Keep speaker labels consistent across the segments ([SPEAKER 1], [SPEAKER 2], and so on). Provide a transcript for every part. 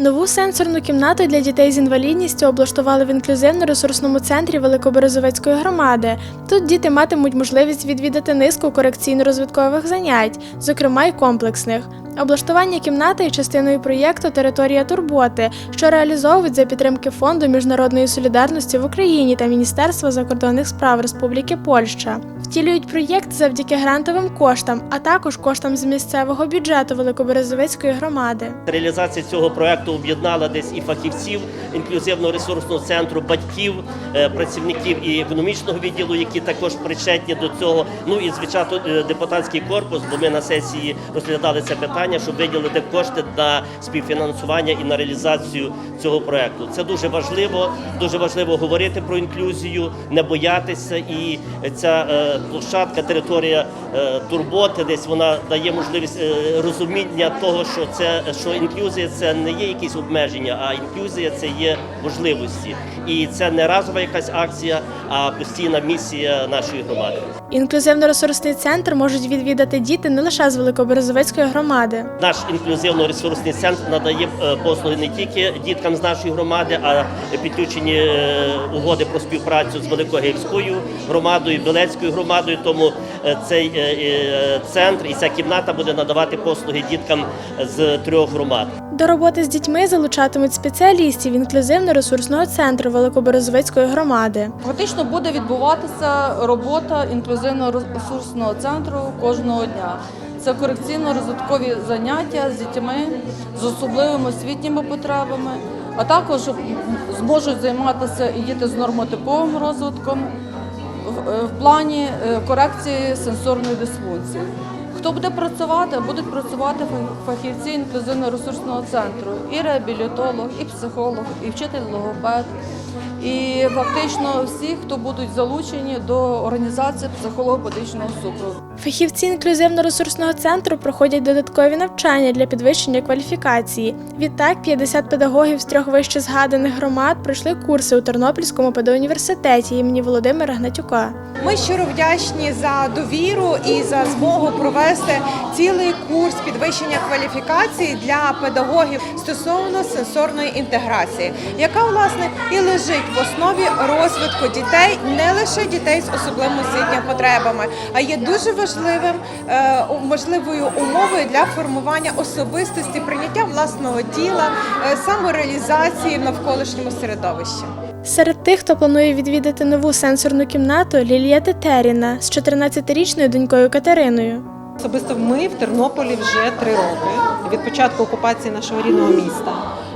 [SPEAKER 1] Нову сенсорну кімнату для дітей з інвалідністю облаштували в інклюзивно-ресурсному центрі Великоберезовецької громади. Тут діти матимуть можливість відвідати низку корекційно-розвиткових занять, зокрема й комплексних. Облаштування кімнати є частиною проєкту Територія турботи, що реалізовують за підтримки фонду міжнародної солідарності в Україні та Міністерства закордонних справ Республіки Польща. Втілюють проєкт завдяки грантовим коштам, а також коштам з місцевого бюджету Великоберезовецької громади.
[SPEAKER 2] Реалізація цього проекту об'єднала десь і фахівців інклюзивно-ресурсного центру, батьків, е, працівників і економічного відділу, які також причетні до цього. Ну і звичайно е, депутатський корпус, бо ми на сесії розглядали це питання, щоб виділити кошти на співфінансування і на реалізацію цього проекту. Це дуже важливо. Дуже важливо говорити про інклюзію, не боятися. І ця е, площадка, територія е, турботи, десь вона дає можливість е, розуміння того, що це що інклюзія це не є якісь обмеження, а інклюзія це є можливості. І це не разова якась акція, а постійна місія нашої громади.
[SPEAKER 1] Інклюзивно-ресурсний центр можуть відвідати діти не лише з Великоберезовецької громади.
[SPEAKER 2] Наш інклюзивно-ресурсний центр надає послуги не тільки діткам з нашої громади, а підключені е, угоди про співпрацю з Великогірською громадою, Білецькою громадою. Тому е, цей е, центр і ця кімната буде надавати послуги діткам з трьох громад.
[SPEAKER 1] До роботи з дітьми залучатимуть спеціалістів інклюзивно-ресурсного центру Великоберезовецької громади.
[SPEAKER 3] Фактично буде відбуватися робота інклюзивно-ресурсного центру кожного дня. Це корекційно-розвиткові заняття з дітьми з особливими освітніми потребами, а також зможуть займатися і діти з нормотиповим розвитком в- в плані е, корекції сенсорної дисфункції. Хто буде працювати, будуть працювати фахівці інклюзивно-ресурсного центру, і реабілітолог, і психолог, і вчитель логопед, і фактично всі, хто будуть залучені до організації психолого-педагогічного супроводу.
[SPEAKER 1] Фахівці інклюзивно-ресурсного центру проходять додаткові навчання для підвищення кваліфікації. Відтак, 50 педагогів з трьох вище згаданих громад пройшли курси у Тернопільському педуніверситеті імені Володимира Гнатюка.
[SPEAKER 4] Ми щиро вдячні за довіру і за змогу провести цілий курс підвищення кваліфікації для педагогів стосовно сенсорної інтеграції, яка власне і лежить в основі розвитку дітей, не лише дітей з особливими освітніми потребами, а є дуже важливим е, можливою умовою для формування особистості, прийняття власного тіла, е, самореалізації в навколишньому середовищі.
[SPEAKER 1] Серед тих, хто планує відвідати нову сенсорну кімнату, Лілія Тетеріна з 14-річною донькою Катериною.
[SPEAKER 5] Особисто ми в Тернополі вже три роки від початку окупації нашого рідного міста.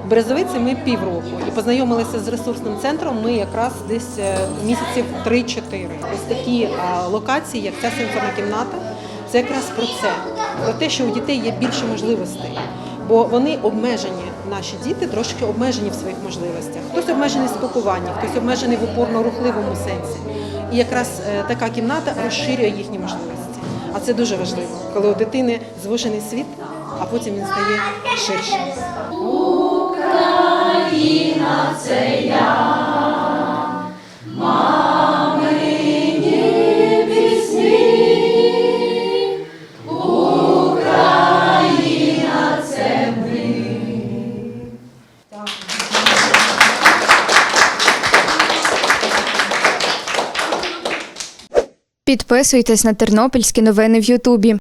[SPEAKER 5] В Березовиці ми півроку і познайомилися з ресурсним центром. Ми якраз десь е, місяців 3-4. Ось такі локації, як ця сенсорна кімната, це якраз про це, про те, що у дітей є більше можливостей. Бо вони обмежені, наші діти трошки обмежені в своїх можливостях. Хтось обмежений в спілкуванні, хтось обмежений в опорно-рухливому сенсі. І якраз е, така кімната розширює їхні можливості. А це дуже важливо, коли у дитини звужений світ, а потім він стає ширшим.
[SPEAKER 6] Підписуйтесь на тернопільські новини в Ютубі.